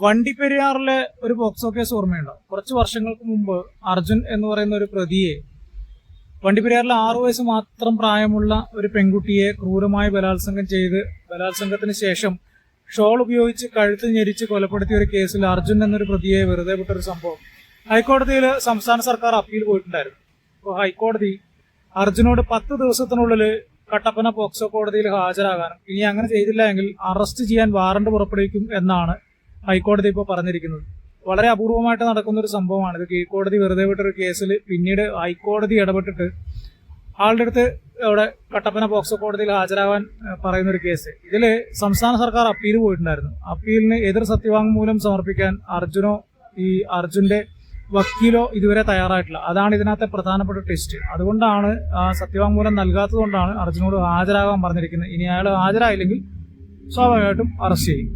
വണ്ടിപ്പെരിയാറിലെ ഒരു box case ഓർമ്മയുണ്ടോ? കുറച്ച് വർഷങ്ങൾക്ക് മുമ്പ് അർജുൻ എന്ന് പറയുന്ന ഒരു പ്രതിയെ വണ്ടിപ്പെരിയാറിലെ ആറു വയസ്സ് മാത്രം പ്രായമുള്ള ഒരു പെൺകുട്ടിയെ ക്രൂരമായി ബലാത്സംഗം ചെയ്ത് ബലാത്സംഗത്തിന് ശേഷം ഷോൾ ഉപയോഗിച്ച് കഴുത്ത് ഞെരിച്ച് കൊലപ്പെടുത്തിയ ഒരു കേസിൽ അർജുൻ എന്നൊരു പ്രതിയെ വെറുതെ വിട്ടൊരു സംഭവം. ഹൈക്കോടതിയിൽ സംസ്ഥാന സർക്കാർ അപ്പീൽ പോയിട്ടുണ്ടായിരുന്നു. അപ്പോൾ ഹൈക്കോടതി അർജുനോട് പത്ത് ദിവസത്തിനുള്ളിൽ കട്ടപ്പന പോക്സോ കോടതിയിൽ ഹാജരാകാനും ഇനി അങ്ങനെ ചെയ്തില്ല എങ്കിൽ അറസ്റ്റ് ചെയ്യാൻ വാറണ്ട് പുറപ്പെടുവിക്കും എന്നാണ് ഹൈക്കോടതി ഇപ്പോൾ പറഞ്ഞിരിക്കുന്നത്. വളരെ അപൂർവമായിട്ട് നടക്കുന്ന ഒരു സംഭവമാണ് ഇത് കീഴ്ക്കോടതി വെറുതെ വിട്ടൊരു കേസിൽ പിന്നീട് ഹൈക്കോടതി ഇടപെട്ടിട്ട് ആളുടെ അടുത്ത് അവിടെ കട്ടപ്പന പോക്സോ കോടതിയിൽ ഹാജരാവാൻ പറയുന്ന ഒരു കേസ്. ഇതിൽ സംസ്ഥാന സർക്കാർ അപ്പീൽ പോയിട്ടുണ്ടായിരുന്നു. അപ്പീലിന് എതിർ സത്യവാങ്മൂലം സമർപ്പിക്കാൻ അർജുനോ ഈ അർജുന്റെ വക്കീലോ ഇതുവരെ തയ്യാറായിട്ടില്ല. അതാണ് ഇതിനകത്തെ പ്രധാനപ്പെട്ട ടെസ്റ്റ്. അതുകൊണ്ടാണ് സത്യവാങ്മൂലം നൽകാത്തതുകൊണ്ടാണ് അർജുനോട് ഹാജരാകാൻ പറഞ്ഞിരിക്കുന്നത്. ഇനി അയാൾ ഹാജരായില്ലെങ്കിൽ സ്വാഭാവികമായിട്ടും അറസ്റ്റ് ചെയ്യും.